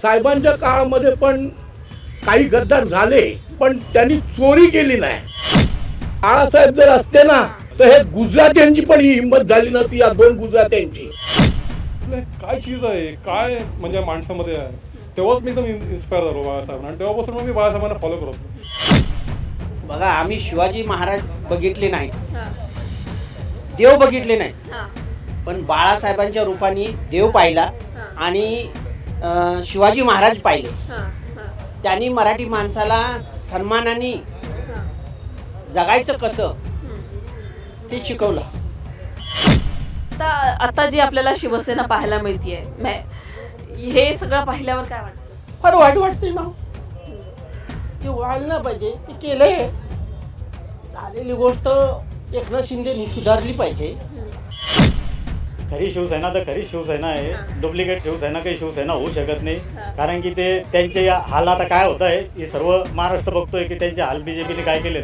साहेबांच्या काळामध्ये पण काही गद्दार झाले पण त्यांनी चोरी केली नाही. बाळासाहेब जर असते ना तर हे गुजरात्यांची पण ही हिंमत झाली नसती या दोन गुजरात्यांची काय चीज आहे? काय म्हणजे माणसामध्ये आहे? तेव्हाच मी एकदम इन्स्पायर झालो बाळासाहेबांना. आणि तेव्हापासून मग मी बाळासाहेबांना फॉलो करतो बघा आम्ही शिवाजी महाराज बघितले नाहीत. देव बघितले नाही पण बाळासाहेबांच्या रूपाने देव पाहिला आणि अं, शिवाजी महाराज पाहिले. त्यांनी मराठी माणसाला सन्मानाने जगायचं कसं ते शिकवलं. आता आता जी आपल्याला शिवसेना पाहायला मिळतीये हे सगळं पाहिल्यावर काय वाटतं? फार वाईट वाटते ना ते व्हायला नाही पाहिजे ते केलंय. झालेली गोष्ट एकनाथ शिंदेनी सुधारली पाहिजे. खरी शिवसेना तर खरी शिवसेना आहे. डुप्लिकेट शिवसेना काही शिवसेना होऊ शकत नाही. कारण की ते त्यांचे या हाल आता काय होत आहे हे सर्व महाराष्ट्र बघतोय की त्यांचे हाल बीजेपीने काय केले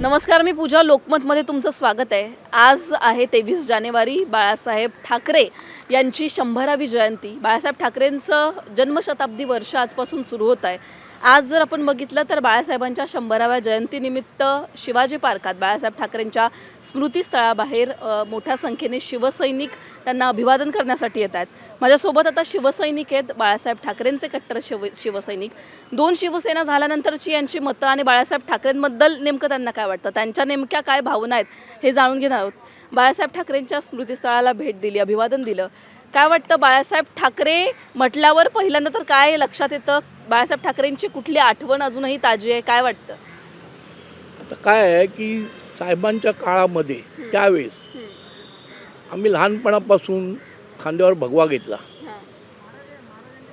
नमस्कार मी पूजा लोकमतमध्ये तुमचं स्वागत आहे. आज आहे तेवीस जानेवारी बाळासाहेब ठाकरे यांची शंभरावी जयंती. बाळासाहेब ठाकरेंचं जन्मशताब्दी वर्ष आजपासून सुरू होत आहे. आज जर आपण बघितलं तर बाळासाहेबांच्या शंभराव्या जयंतीनिमित्त शिवाजी पार्कात बाळासाहेब ठाकरेंच्या स्मृतीस्थळाबाहेर मोठ्या संख्येने शिवसैनिक त्यांना अभिवादन करण्यासाठी येत आहेत. माझ्यासोबत आता शिवसैनिक आहेत बाळासाहेब ठाकरेंचे कट्टर शिव शिवसैनिक. दोन शिवसेना झाल्यानंतरची यांची मतं आणि बाळासाहेब ठाकरेंबद्दल नेमकं त्यांना काय वाटतं? त्यांच्या नेमक्या काय भावना आहेत हे जाणून घेणार आहोत. बाळासाहेब ठाकरेंच्या स्मृतीस्थळाला भेट दिली अभिवादन दिलं. काय वाटतं बाळासाहेब ठाकरे म्हटल्यावर पहिल्यांदा तर काय लक्षात येतं? बाळासाहेब ठाकरेंची कुठली आठवण अजूनही ताजी आहे? काय वाटतं? आता काय आहे की साहेबांच्या काळामध्ये त्यावेळेस आम्ही लहानपणापासून खांद्यावर भगवा घेतला.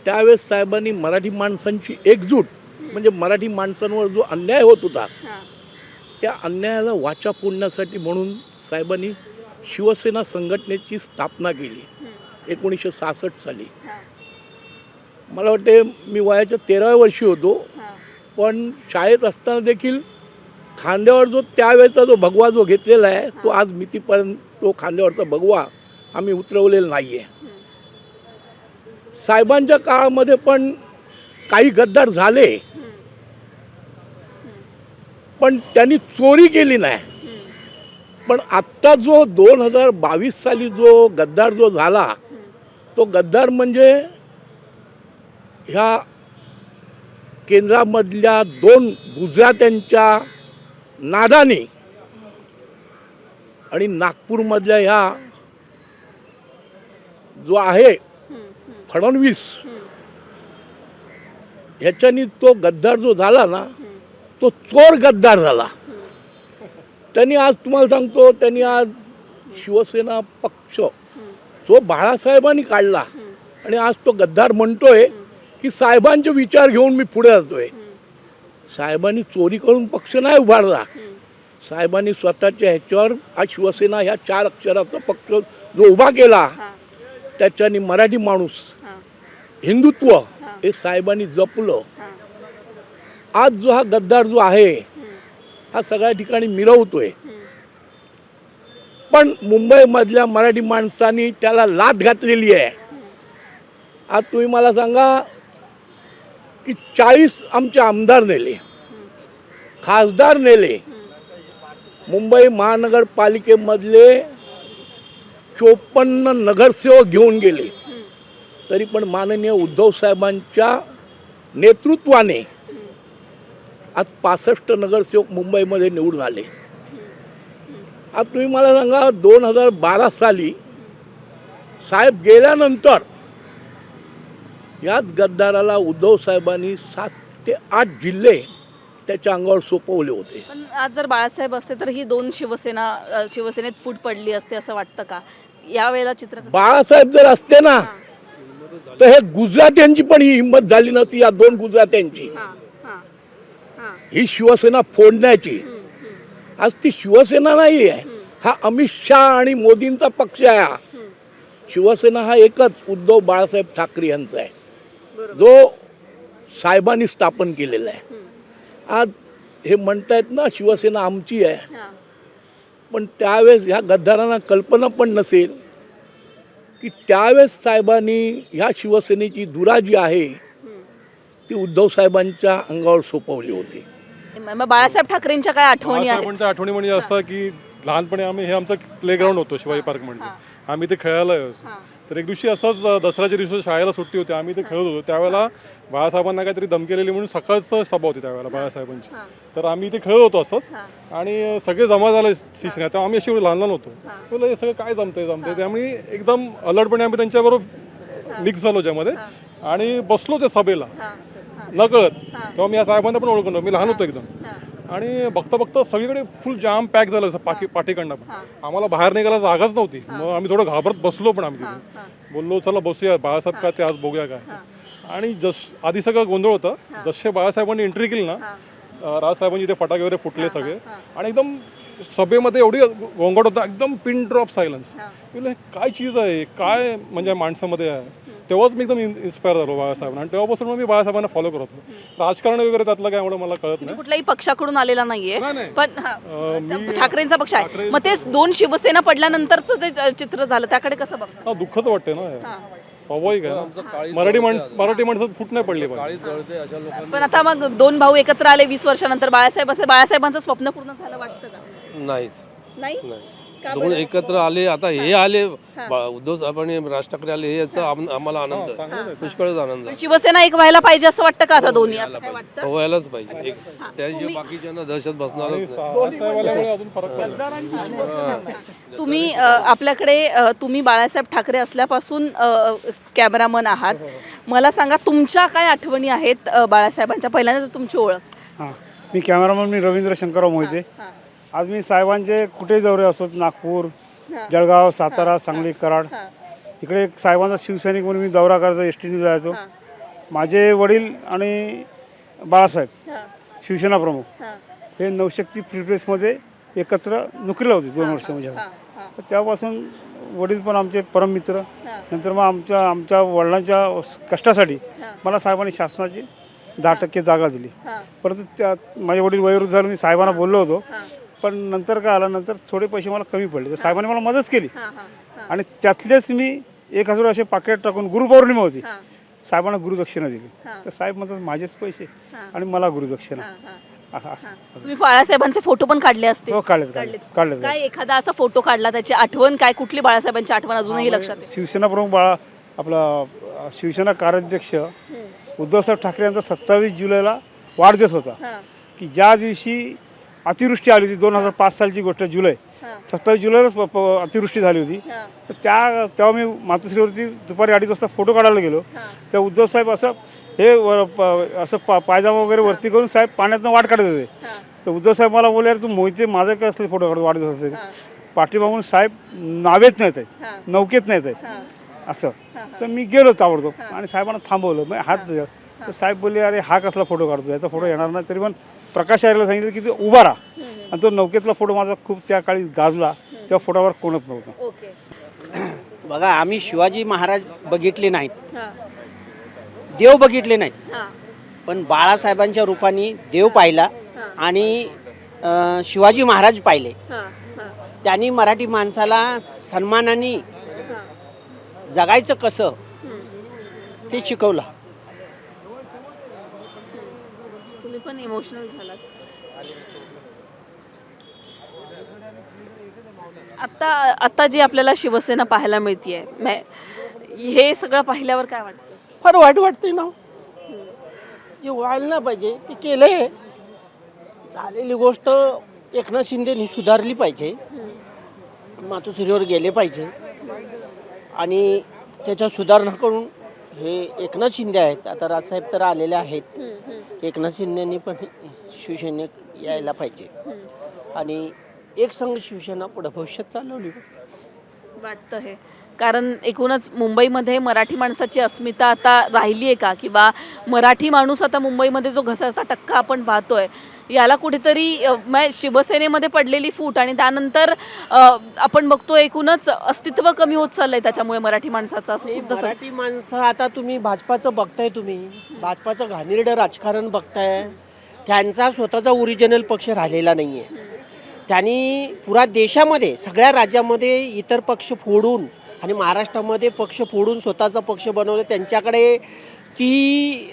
त्यावेळेस साहेबांनी मराठी माणसांची एकजूट म्हणजे मराठी माणसांवर जो अन्याय होत होता त्या अन्यायाला वाचा फोडण्यासाठी म्हणून साहेबांनी शिवसेना संघटनेची स्थापना केली. एकोणीसशे सहासष्ट साली. मला वाटते मी वयाच्या तेराव्या वर्षी होतो पण शाळेत असताना देखील खांद्यावर जो त्यावेळेचा जो भगवा जो घेतलेला आहे तो आज मितीपर्यंत तो खांद्यावरचा भगवा आम्ही उतरवलेला नाही आहे साहेबांच्या काळामध्ये पण काही गद्दार झाले पण त्यांनी चोरी केली नाही. पण आत्ता जो दोन हजार बावीस साली जो गद्दार जो झाला तो गद्दार म्हणजे ह्या केंद्रामधल्या दोन गुजरात्यांच्या नादाने आणि नागपूरमधल्या ह्या जो आहे फडणवीस ह्याच्यानी तो गद्दार जो झाला ना तो चोर गद्दार झाला. त्यांनी आज तुम्हाला सांगतो त्यांनी आज शिवसेना पक्ष जो बाळासाहेबांनी काढला. आणि आज तो गद्दार म्हणतोय की साहेबांचे विचार घेऊन मी पुढे जातोय. साहेबांनी चोरी करून पक्ष नाही उभारला. साहेबांनी स्वतःच्या ह्याच्यावर हा शिवसेना ह्या चार अक्षराचा पक्ष जो उभा केला त्याच्यानी मराठी माणूस हिंदुत्व हे. साहेबांनी जपलं. आज जो हा गद्दार जो आहे हा सगळ्या ठिकाणी मिरवतोय. पण मुंबईमधल्या मराठी माणसांनी त्याला लाद घातलेली आहे. आज तुम्ही मला सांगा की चाळीस आमचे आमदार नेले खासदार नेले मुंबई महानगरपालिकेमधले चोपन्न नगरसेवक घेऊन गेले. तरी पण माननीय उद्धव साहेबांच्या नेतृत्वाने आज पासष्ट नगरसेवक मुंबईमध्ये निवडून आले. आज तुम्ही मला सांगा दोन हजार बारा साली साहेब गेल्यानंतर याच गद्दाराला उद्धव साहेबांनी सात ते आठ जिल्हे त्याच्या अंगावर सोपवले होते. पण आज जर बाळासाहेब असते तर ही दोन शिवसेना शिवसेनेत फूट पडली असते असं वाटतं का? यावेळेला चित्र? बाळासाहेब जर असते ना तर हे गुजरात्यांची पण ही हिंमत झाली नसती या दोन गुजरात्यांची. हां, शिवसेना फोडण्याची. आज ती शिवसेना नाही आहे हा अमित शहा आणि मोदींचा पक्ष आहे हा. शिवसेना हा एकच उद्धव बाळासाहेब ठाकरे यांचा आहे. जो साहेबांनी स्थापन केलेला आहे. आज हे म्हणतायत ना शिवसेना आमची आहे. हां. पण त्यावेळेस ह्या गद्दारांना कल्पना पण नसेल की त्यावेळेस साहेबांनी ह्या शिवसेनेची धुरा जी आहे ती उद्धव साहेबांच्या अंगावर सोपवली होती. मग बाळासाहेब ठाकरेंच्या काय आठवणी आठवणी म्हणजे असं की लहानपणी आम्ही हे आमचं प्लेग्राऊंड होतो शिवाजी पार्क म्हणजे आम्ही ते खेळायला यायचो. तर एक दिवशी असंच दसऱ्याच्या दिवशी शाळेला सुट्टी होती. आम्ही ते खेळत होतो. त्यावेळेला बाळासाहेबांना काहीतरी दम केलेली म्हणून सकाळचं सभा होती त्यावेळेला बाळासाहेबांची. तर आम्ही ते खेळत होतो असंच. आणि सगळे जमा झाले शिक्षण तेव्हा आम्ही अशी लहान लहान होतो. बोललं हे सगळं काय जमतंय जमतंय? त्यामुळे एकदम अलर्टपणे आम्ही त्यांच्याबरोबर मिक्स झालो त्यामध्ये आणि बसलो त्या सभेला. नकळत. तेव्हा मी या साहेबांना पण ओळखून मी लहान होतो एकदम. आणि बघता बघता सगळीकडे फुल जाम पॅक झालं असं पाठी पाठीकडनं पण. आम्हाला बाहेर निघायला जागाच नव्हती. मग आम्ही थोडं घाबरत बसलो पण आम्ही तिथे. बोललो चला बसूया बाळासाहेब काय ते आज बघूया काय. आणि जस आधी सगळं गोंधळ होतं. जसे बाळासाहेबांनी एंट्री केली ना राजसाहेबांनी ते फटाके वगैरे फुटले सगळे. आणि एकदम सभेमध्ये एवढी गोंगट होता एकदम पिन ड्रॉप सायलन्स काय चीज आहे? काय म्हणजे माणसामध्ये आहे? तेव्हाच मी एकदम इन्स्पायर झालो बाळासाहेबांना. आणि तेव्हापासून मग मी बाळासाहेबांना फॉलो करतो राजकारण वगैरे त्यातलं काय एवढं मला कळत तुम्ही नाही. कुठल्याही पक्षाकडून आलेला नाहीये. नाही, नाही. पण हा, मी ठाकरेंचा पक्ष आहे. मग तेच दोन शिवसेना पडल्यानंतरच ते चित्र झालं. त्याकडे कसं बघता हा दुःखच वाटते ना. हे. स्वाभाविक आहे ना. मराठी माणस मराठी माणसात फूट नाही पडली पाहिजे पण आता मग दोन भाऊ एकत्र आले वीस वर्षानंतर. बाळासाहेब असे बाळासाहेबांचं स्वप्न पूर्ण झालं वाटतं का? नाहीच. नाही. दोन एकत्र आले आता हे आले बा- उद्धव साहेब आणि राज ठाकरे आले हे याचा आम- आम्हाला आनंद आहे. पुष्कळच आनंद आहे. शिवसेना एक व्हायला पाहिजे असं वाटतं का आता दोन्ही? असं काय वाटतं? व्हायलाच पाहिजे. एक त्याशिवाय बाकीच्यांना दहशत बसणारच नाही. साहेबांमुळे अजून फरक पडला. तुम्ही अ, आपल्याकडे अ, तुम्ही बाळासाहेब ठाकरे असल्यापासून अ, कॅमेरामन आहात. मला सांगा तुमच्या काय आठवणी आहेत अ, बाळासाहेबांच्या? पहिल्यांदा तर तुमची ओळख. हां. मी कॅमेरामन मी रवींद्र शंकरराव मोहिते. आज मी साहेबांचे कुठे दौरे असोत? नागपूर जळगाव सातारा सांगली कराड. इकडे एक साहेबांचा शिवसैनिक म्हणून मी दौरा करायचो एस टीने जायचो. माझे वडील आणि बाळासाहेब शिवसेना प्रमुख. हे. नवशक्ती प्रिप्रेसमध्ये एकत्र नोकरीला होते दोन वर्ष म्हणजे. असं. तर तेव्हापासून वडील पण आमचे परममित्र नंतर मग आमच्या आमच्या वडिलांच्या कष्टासाठी मला साहेबांनी शासनाची दहा टक्के जागा दिली. परंतु त्या माझे वडील वयोवृद्ध झाले मी साहेबांना बोललो होतो. पण नंतर काय आलं नंतर थोडे पैसे मला कमी पडले. तर साहेबांनी मला मदत केली. आणि त्यातलेच मी एक हजार असे पाकिट टाकून गुरुपौर्णिमा होती. साहेबांना गुरुदक्षिणा दिली. तर साहेब म्हणतात माझेच पैसे आणि मला गुरुदक्षिणा असं- असं. तुम्ही बाळासाहेबांचे फोटो पण काढले असतील? हो काय एखादा असा फोटो काढला त्याची आठवण काय? कुठली बाळासाहेबांची आठवण अजूनही लक्षात? शिवसेना प्रमुख बाळा आपला शिवसेना कार्याध्यक्ष उद्धवसाहेब ठाकरे यांचा सत्तावीस जुलैला वाढदिवस होता. की ज्या दिवशी अतिवृष्टी आली होती. दोन हजार पाच सालची गोष्ट जुलै. सत्तावीस जुलैलाच प- प- अतिवृष्टी झाली होती. तर त्या तेव्हा मी मातोश्रीवरती दुपारी अडीच वाजता फोटो काढायला गेलो. त्या उद्धव साहेब असं हे वर प- असं पा पायजामा वगैरे वरती करून साहेब पाण्यातनं वाट काढत होते. तर उद्धव साहेब मला बोलले "अरे तू मोहिते माझं काय असले फोटो काढत वाढत असेल. पाठीमागून साहेब नावेत नाहीत. आहेत नौकेत नाहीत. आहेत असं. तर मी गेलो ताबडतोब आणि साहेबांना थांबवलं. मग हात दिला. तर साहेब बोलले अरे हा कसला फोटो काढतो याचा फोटो येणार नाही तरी पण प्रकाश आर्यला सांगितलं की तू उभा राहा. आणि तो नौकेतला फोटो माझा खूप त्या काळी गाजला त्या फोटोवर कोणच नव्हतं. ओके. बघा आम्ही शिवाजी महाराज बघितले नाहीत. हा, देव बघितले नाहीत. हा, पण बाळासाहेबांच्या रूपाने देव पाहिला आणि अं, शिवाजी महाराज पाहिले. हा, हा, त्यांनी मराठी माणसाला सन्मानाने हा. जगायचं कसं ते शिकवलं. तुम्ही पण इमोशनल झालात. आता आता जी आपल्याला शिवसेना पाहायला मिळतीये हे सगळं पाहिल्यावर काय वाटतं? फार वाईट वाटते ना. जे व्हायला नाही पाहिजे ते केलंय. झालेली गोष्ट एकनाथ शिंदेनी सुधारली पाहिजे. मातोश्रीवर गेले पाहिजे. आणि त्याच्या सुधारणा करून हे एकनाथ शिंदे आहेत. आता राजसाहेब तर आलेले आहेत. एकनाथ शिंदेनी पण शिवसेनेक यायला पाहिजे. आणि एक संघ शिवसेना पुढे भविष्यात चालवली. पाहिजे. वाटतं हे. कारण एकूणच मुंबईमध्ये मराठी माणसाची अस्मिता आता राहिली आहे का? किंवा मराठी माणूस आता मुंबईमध्ये जो घसरता टक्का आपण पाहतोय याला कुठेतरी शिवसेनेमध्ये पडलेली फूट आणि त्यानंतर आपण बघतो एकूणच अस्तित्व कमी होत चाललंय त्याच्यामुळे मराठी माणसाचं असं सुद्धा मराठी माणसं आता तुम्ही भाजपाचं बघताय तुम्ही. भाजपाचं घाणेरडं राजकारण बघताय. त्यांचा स्वतःचा ओरिजिनल पक्ष राहिलेला नाही आहे त्यांनी पुरा देशामध्ये सगळ्या राज्यामध्ये इतर पक्ष फोडून आणि महाराष्ट्रामध्ये पक्ष फोडून स्वतःचा पक्ष बनवलं. त्यांच्याकडे ती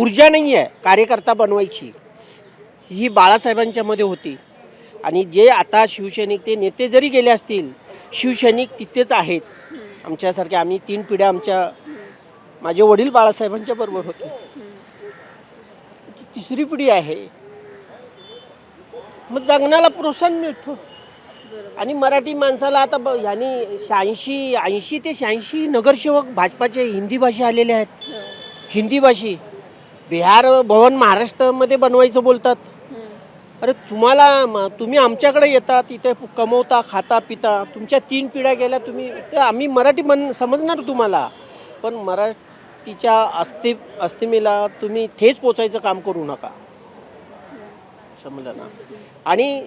ऊर्जा नाही आहे कार्यकर्ता बनवायची. ही बाळासाहेबांच्यामध्ये होती. आणि जे आता शिवसैनिक ते नेते जरी गेले असतील शिवसैनिक तिथेच आहेत. आमच्यासारखे आम्ही तीन पिढ्या आमच्या माझे वडील बाळासाहेबांच्या बरोबर होते. ती तिसरी पिढी आहे. मग जगण्याला प्रोत्साहन मिळतो. आणि मराठी माणसाला आता ब ह्यानी शहाऐंशी ऐंशी ते शहाऐंशी नगरसेवक भाजपाचे हिंदी भाषी आलेले आहेत. हिंदी भाषी. बिहार भवन महाराष्ट्रामध्ये बनवायचं बोलतात. अरे तुम्हाला तुम्ही आमच्याकडे येता तिथे कमवता खाता पिता तुमच्या तीन पिढ्या गेल्या तुम्ही तर आम्ही मराठी म्हण समजणार तुम्हाला. पण मराठीच्या अस्ति अस्तिमेला तुम्ही ठेच पोचायचं काम करू नका. समजलं ना? आणि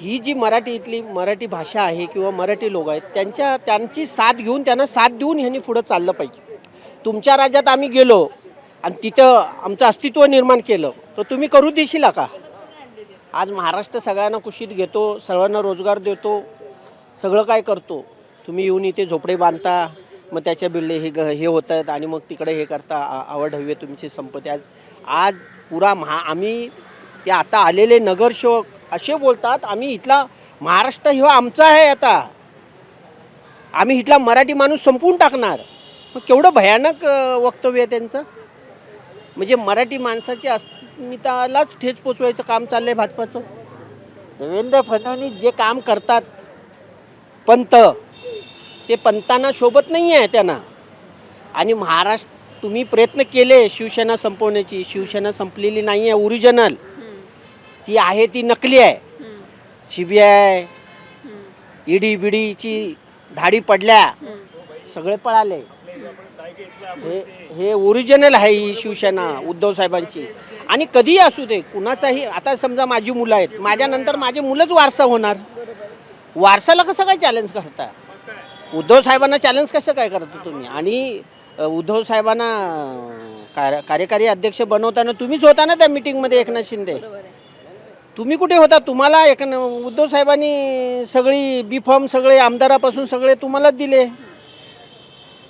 ही जी मराठी इथली मराठी भाषा आहे किंवा मराठी लोक आहेत त्यांच्या त्यांची साथ घेऊन त्यांना साथ देऊन ह्यांनी पुढं चाललं पाहिजे. तुमच्या राज्यात आम्ही गेलो आणि तिथं आमचं अस्तित्व निर्माण केलं तर तुम्ही करू देशील का? आज महाराष्ट्र सगळ्यांना कुशीत घेतो सर्वांना रोजगार देतो सगळं काय करतो. तुम्ही येऊन इथे झोपडे बांधता मग त्याच्या बिल्डे हे ग- हे होत आहेत आणि मग तिकडे हे करता आवड हवी आहे तुमची संपत्ती. आज आज पुरा महा आम्ही ते आता आलेले नगरसेवक असे बोलतात आम्ही इथला महाराष्ट्र ह्यो आमचा आहे आता. आम्ही इथला मराठी माणूस संपवून टाकणार. मग केवढं भयानक वक्तव्य आहे त्यांचं. म्हणजे मराठी माणसाचे अस अस्मितालाच ठेच पोचवायचं काम चाललंय भाजपाचं. देवेंद्र फडणवीस जे काम करतात पंत ते पंतांना शोभत नाही आहे त्यांना. आणि महाराष्ट्र तुम्ही प्रयत्न केले शिवसेना संपवण्याची शिवसेना संपलेली नाही आहे ओरिजिनल ती आहे ती नकली आहे. सी बी आय ईडी बिडीची धाडी पडल्या सगळे पळाले. हे हे ओरिजिनल आहे ही शिवसेना उद्धव साहेबांची. आणि कधीही असू दे कुणाचाही आता समजा माझी मुलं आहेत माझ्यानंतर माझे मुलंच वारसा होणार. वारसाला कसं काय चॅलेंज करता? उद्धव साहेबांना चॅलेंज कसं काय करता तुम्ही? आणि उद्धव साहेबांना अ, कार्य कार्यकारी अध्यक्ष बनवताना तुम्हीच होता ना त्या मिटिंगमध्ये एकनाथ शिंदे? तुम्ही कुठे होता? तुम्हाला एक उद्धव साहेबांनी सगळी बी फॉर्म सगळे आमदारापासून सगळे तुम्हालाच दिले.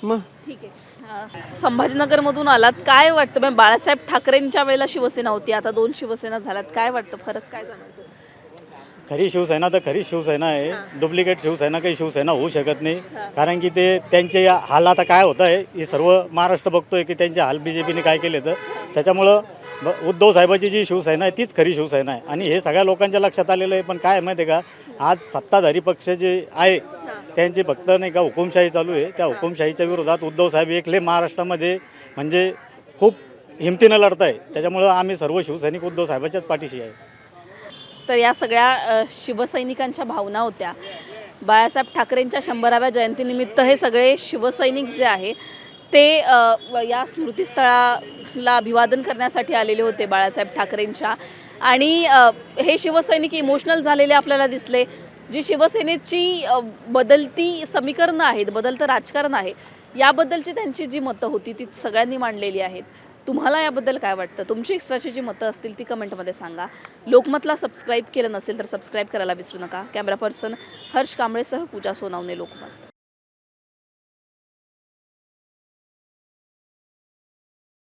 मग? ठीक आहे. संभाजीनगरमधून आलात. काय वाटतं? म्हणजे बाळासाहेब ठाकरेंच्या वेळेला शिवसेना होती. आता दोन शिवसेना झाल्यात. काय वाटतं? फरक काय जाणवतो? खरी शिवसेना तर खरी शिवसेना आहे. डुप्लिकेट शिवसेना काही शिवसेना होऊ शकत नाही. कारण की ते त्यांचे या हाल आता काय होत आहे हे सर्व महाराष्ट्र बघतोय की त्यांचे हाल बी जे पीने काय केले तर. त्याच्यामुळं ब- उद्धव साहेबाची जी शिवसेना आहे तीच खरी शिवसेना आहे. आणि हे सगळ्या लोकांच्या लक्षात आलेलं आहे. पण काय माहिती आहे का? आज सत्ताधारी पक्ष जे आहे त्यांची फक्त नाही का हुकुमशाही चालू आहे. त्या हुकुमशाहीच्या विरोधात उद्धव साहेब एकले महाराष्ट्रामध्ये म्हणजे खूप हिमतीनं लढत आहे. त्याच्यामुळं आम्ही सर्व शिवसैनिक उद्धव साहेबाच्याच पाठीशी आहे. तर या सगळ्या शिवसैनिकांच्या भावना होत्या. बाळासाहेब ठाकरेंच्या शंभराव्या जयंतीनिमित्त हे सगळे शिवसैनिक जे आहे ते या स्मृतिस्थळाला अभिवादन करण्यासाठी आलेले होते बाळासाहेब ठाकरेंच्या. आणि हे शिवसैनिक इमोशनल झालेले आपल्याला दिसले. जी शिवसेनेची बदलती समीकरणं आहेत बदलतं राजकारण आहे याबद्दलची त्यांची जी मतं होती ती सगळ्यांनी मांडलेली आहेत. तुम्हाला याबद्दल काय वाटतं? तुमची एक्स्ट्राची जी मतं असतील ती कमेंटमध्ये सांगा. लोकमतला सबस्क्राईब केलं नसेल तर सबस्क्राईब करायला विसरू नका. कॅमेरा पर्सन हर्ष कांबळेसह पूजा सोनावणे लोकमत.